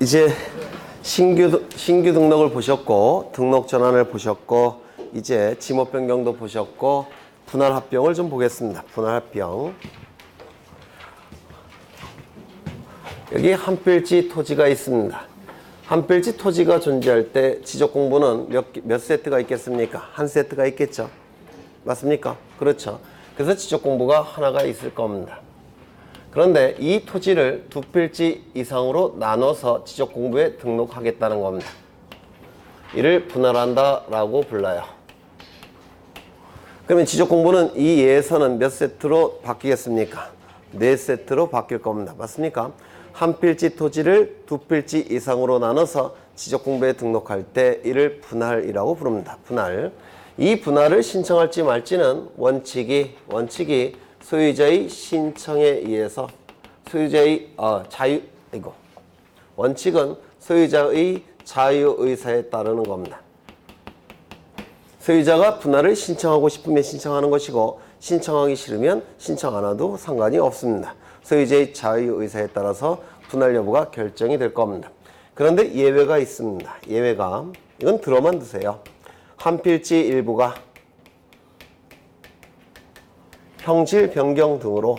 이제 신규 신규 등록을 보셨고 등록 전환을 보셨고 이제 지목 변경도 보셨고 분할 합병을 좀 보겠습니다. 분할 합병. 여기 한 필지 토지가 있습니다. 한 필지 토지가 존재할 때 지적 공부는 몇, 개- 몇 세트가 있겠습니까? 한 세트가 있겠죠. 맞습니까? 그렇죠. 그래서 지적 공부가 하나가 있을 겁니다. 그런데 이 토지를 두 필지 이상으로 나눠서 지적 공부에 등록하겠다는 겁니다. 이를 분할한다라고 불러요. 그러면 지적 공부는 이 예에서는 몇 세트로 바뀌겠습니까? 네 세트로 바뀔 겁니다. 맞습니까? 한 필지 토지를 두 필지 이상으로 나눠서 지적 공부에 등록할 때 이를 분할이라고 부릅니다. 분할. 이 분할을 신청할지 말지는 원칙이 원칙이 소유자의 신청에 의해서 소유자의 어, 자유 이거 원칙은 소유자의 자유 의사에 따르는 겁니다. 소유자가 분할을 신청하고 싶으면 신청하는 것이고 신청하기 싫으면 신청 안 해도 상관이 없습니다. 소유자의 자유 의사에 따라서 분할 여부가 결정이 될 겁니다. 그런데 예외가 있습니다. 예외가 이건 들어만 두세요. 한 필지 일부가 형질 변경 등으로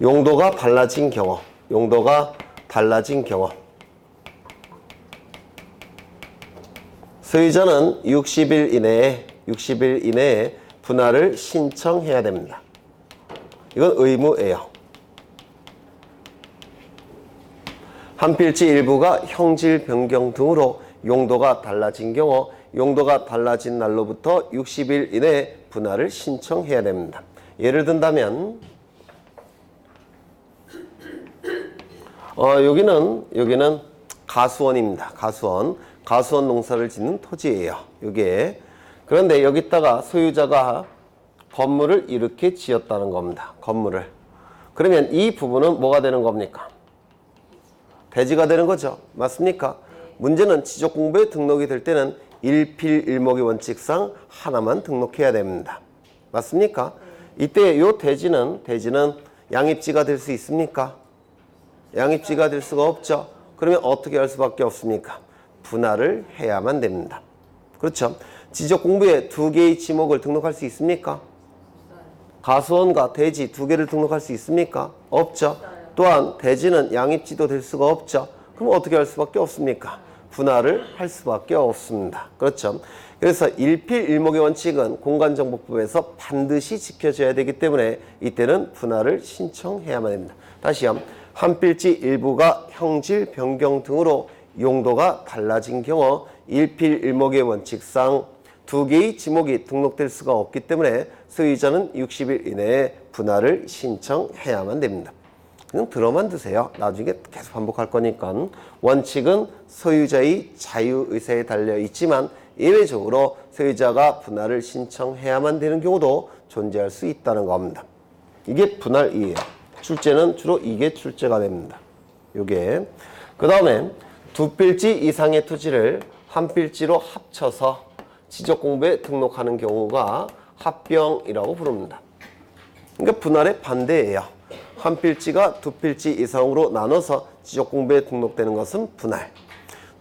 용도가 달라진 경우, 용도가 달라진 경우 소유자는 60일 이내에 60일 이내에 분할을 신청해야 됩니다. 이건 의무예요. 한 필지 일부가 형질 변경 등으로 용도가 달라진 경우 용도가 달라진 날로부터 60일 이내에 분할을 신청해야 됩니다. 예를 든다면 어, 여기는 여기는 가수원입니다. 가수원. 가수원 농사를 짓는 토지예요. 여기에. 그런데 여기다가 소유자가 건물을 이렇게 지었다는 겁니다. 건물을. 그러면 이 부분은 뭐가 되는 겁니까? 대지가 되는 거죠. 맞습니까? 문제는 지적 공부에 등록이 될 때는 일필일목의 원칙상 하나만 등록해야 됩니다. 맞습니까? 이때 요 대지는 대지는 양입지가 될 수 있습니까? 양입지가 될 수가 없죠. 그러면 어떻게 할 수밖에 없습니까? 분할을 해야만 됩니다. 그렇죠. 지적 공부에 두 개의 지목을 등록할 수 있습니까? 가수원과 대지 두 개를 등록할 수 있습니까? 없죠. 또한 대지는 양입지도 될 수가 없죠. 그럼 어떻게 할 수밖에 없습니까? 분할을 할 수밖에 없습니다. 그렇죠. 그래서 일필일목의 원칙은 공간정보법에서 반드시 지켜져야 되기 때문에 이때는 분할을 신청해야만 됩니다. 다시요. 한 필지 일부가 형질 변경 등으로 용도가 달라진 경우 일필일목의 원칙상 두 개의 지목이 등록될 수가 없기 때문에 소유자는 60일 이내에 분할을 신청해야만 됩니다. 그냥 들어만 두세요. 나중에 계속 반복할 거니까. 원칙은 소유자의 자유의사에 달려 있지만 예외적으로 소유자가 분할을 신청해야만 되는 경우도 존재할 수 있다는 겁니다. 이게 분할 이에요. 출제는 주로 이게 출제가 됩니다. 요게. 그 다음에 두 필지 이상의 토지를 한 필지로 합쳐서 지적 공부에 등록하는 경우가 합병이라고 부릅니다. 그러니까 분할의 반대예요. 한 필지가 두 필지 이상으로 나눠서 지적 공부에 등록되는 것은 분할.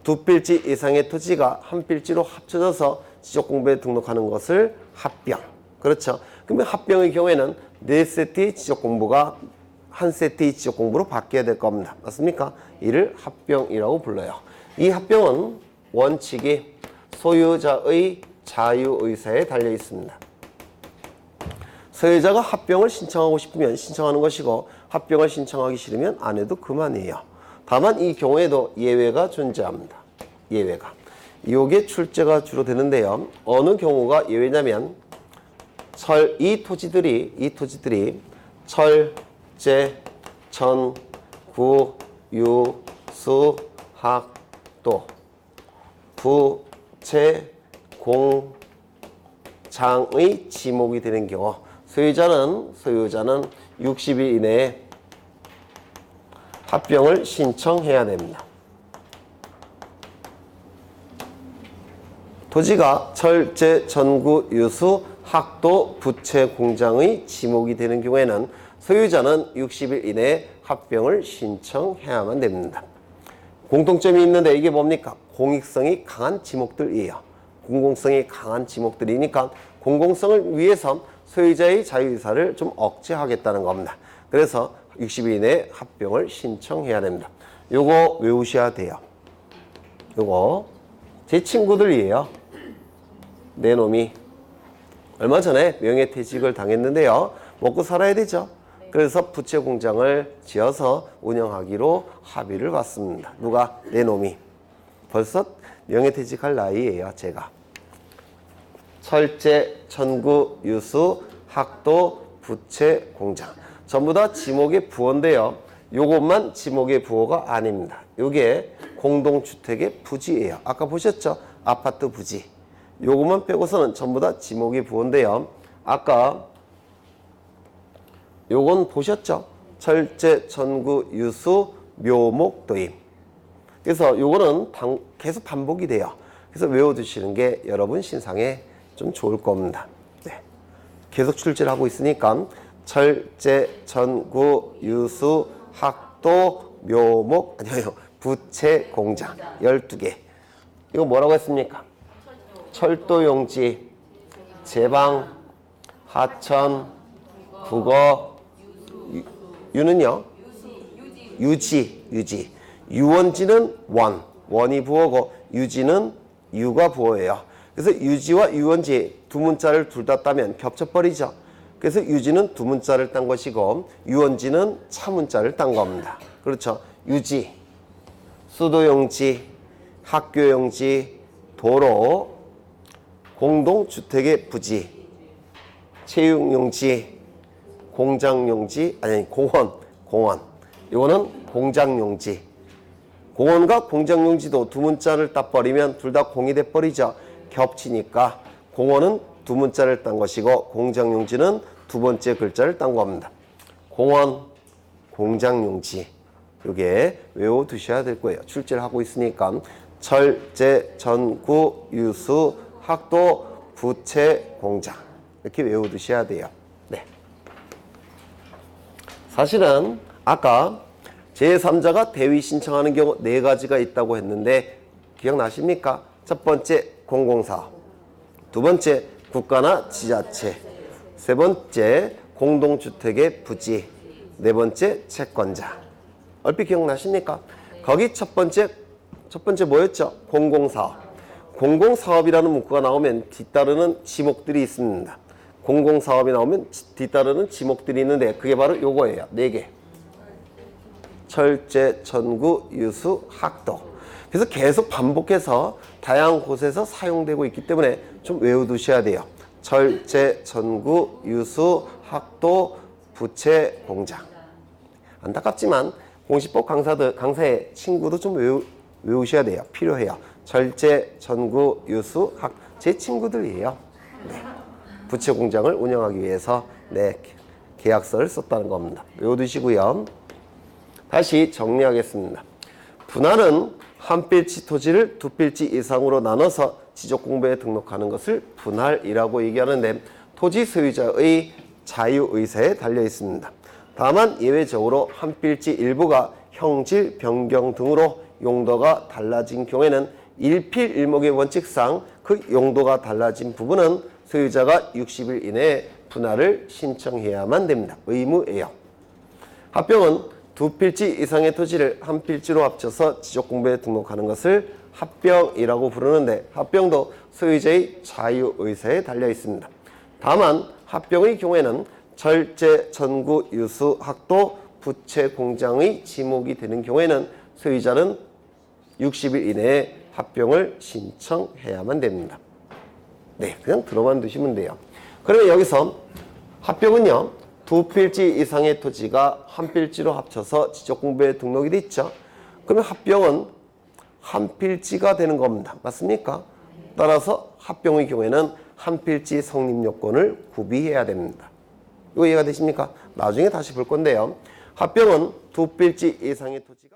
두 필지 이상의 토지가 한 필지로 합쳐져서 지적 공부에 등록하는 것을 합병. 그렇죠. 그러면 합병의 경우에는 네 세트의 지적 공부가 한 세트의 지적 공부로 바뀌어야 될 겁니다. 맞습니까? 이를 합병이라고 불러요. 이 합병은 원칙이 소유자의 자유의사에 달려 있습니다. 소유자가 합병을 신청하고 싶으면 신청하는 것이고 합병을 신청하기 싫으면 안 해도 그만이에요. 다만 이 경우에도 예외가 존재합니다. 예외가. 이게 출제가 주로 되는데요. 어느 경우가 예외냐면 철 이 토지들이 이 토지들이 철제 전구 유수 학도 부채 공장의 지목이 되는 경우 소유자는 소유자는 60일 이내에 합병을 신청해야 됩니다. 토지가 철제, 전구, 유수, 학도, 부채, 공장의 지목이 되는 경우에는 소유자는 60일 이내에 합병을 신청해야만 됩니다. 공통점이 있는데 이게 뭡니까? 공익성이 강한 지목들이에요. 공공성이 강한 지목들이니까 공공성을 위해서 소유자의 자유의사를 좀 억제하겠다는 겁니다. 그래서 60일 이내에 합병을 신청해야 됩니다. 요거 외우셔야 돼요. 요거 제 친구들이에요. 내 놈이 얼마 전에 명예퇴직을 당했는데요. 먹고 살아야 되죠. 그래서 부채 공장을 지어서 운영하기로 합의를 봤습니다. 누가? 내 놈이. 벌써 명예퇴직할 나이예요, 제가. 철제, 천구, 유수, 학도, 부채 공장. 전부 다 지목의 부호인데요. 요것만 지목의 부호가 아닙니다. 요게 공동주택의 부지예요. 아까 보셨죠? 아파트 부지. 요것만 빼고서는 전부 다 지목의 부호인데요. 아까 요건 보셨죠? 철제, 천구, 유수, 묘목, 도임. 그래서 요거는 당- 계속 반복이 돼요. 그래서 외워두시는 게 여러분 신상에 좀 좋을 겁니다. 네. 계속 출제를 하고 있으니까 철제, 천구, 유수, 학도, 묘목, 아니요, 부채, 공장 12개. 이거 뭐라고 했습니까? 철도 용지, 제방, 하천, 국어, 유, 유는요? 유지, 유지. 유원지는 원, 원이 부호고 유지는 유가 부호예요. 그래서 유지와 유원지 두 문자를 둘 다 따면 겹쳐버리죠. 그래서 유지는 두 문자를 딴 것이고 유원지는 차 문자를 딴 겁니다. 그렇죠. 유지, 수도용지, 학교용지, 도로, 공동주택의 부지, 체육용지, 공장용지, 아니 공원, 공원. 이거는 공장용지. 공원과 공장용지도 두 문자를 따버리면 둘 다 공이 돼버리죠. 겹치니까 공원은 두 문자를 딴 것이고 공장용지는 두 번째 글자를 딴 겁니다. 공원, 공장용지. 이게 외워두셔야 될 거예요. 출제를 하고 있으니까 철제, 전구, 유수, 학도, 부채, 공장. 이렇게 외워두셔야 돼요. 네. 사실은 아까 제3자가 대위 신청하는 경우 네 가지가 있다고 했는데 기억나십니까? 첫 번째 공공사업, 두 번째 국가나 지자체, 세 번째 공동주택의 부지, 네 번째 채권자. 얼핏 기억나십니까? 거기 첫 번째 첫 번째 뭐였죠? 공공사업. 공공사업이라는 문구가 나오면 뒤따르는 지목들이 있습니다. 공공사업이 나오면 뒤따르는 지목들이 있는데 그게 바로 요거예요. 네 개. 철제, 천구, 유수, 학도. 그래서 계속 반복해서 다양한 곳에서 사용되고 있기 때문에 좀 외워두셔야 돼요. 철제, 천구, 유수, 학도, 부채, 공장. 안타깝지만 공시법 강사들 강사의 친구도 좀 외우, 외우셔야 돼요. 필요해요. 절제, 전구, 유수, 학, 제 친구들이에요. 네. 부채 공장을 운영하기 위해서 네 계약서를 썼다는 겁니다. 외워두시고요. 다시 정리하겠습니다. 분할은 한 필지 토지를 두 필지 이상으로 나눠서 지적 공부에 등록하는 것을 분할이라고 얘기하는데 토지 소유자의 자유 의사에 달려 있습니다. 다만 예외적으로 한 필지 일부가 형질 변경 등으로 용도가 달라진 경우에는 일필 일목의 원칙상 그 용도가 달라진 부분은 소유자가 60일 이내에 분할을 신청해야만 됩니다. 의무예요. 합병은 두 필지 이상의 토지를 한 필지로 합쳐서 지적공부에 등록하는 것을 합병이라고 부르는데 합병도 소유자의 자유의사에 달려 있습니다. 다만 합병의 경우에는 절제, 전구, 유수, 학도, 부채, 공장의 지목이 되는 경우에는 소유자는 60일 이내에 합병을 신청해야만 됩니다. 네, 그냥 들어만 두시면 돼요. 그러면 여기서 합병은요, 두 필지 이상의 토지가 한 필지로 합쳐서 지적공부에 등록이 돼 있죠. 그러면 합병은 한 필지가 되는 겁니다. 맞습니까? 따라서 합병의 경우에는 한 필지 성립 요건을 구비해야 됩니다. 이거 이해가 되십니까? 나중에 다시 볼 건데요. 합병은 두 필지 이상의 토지가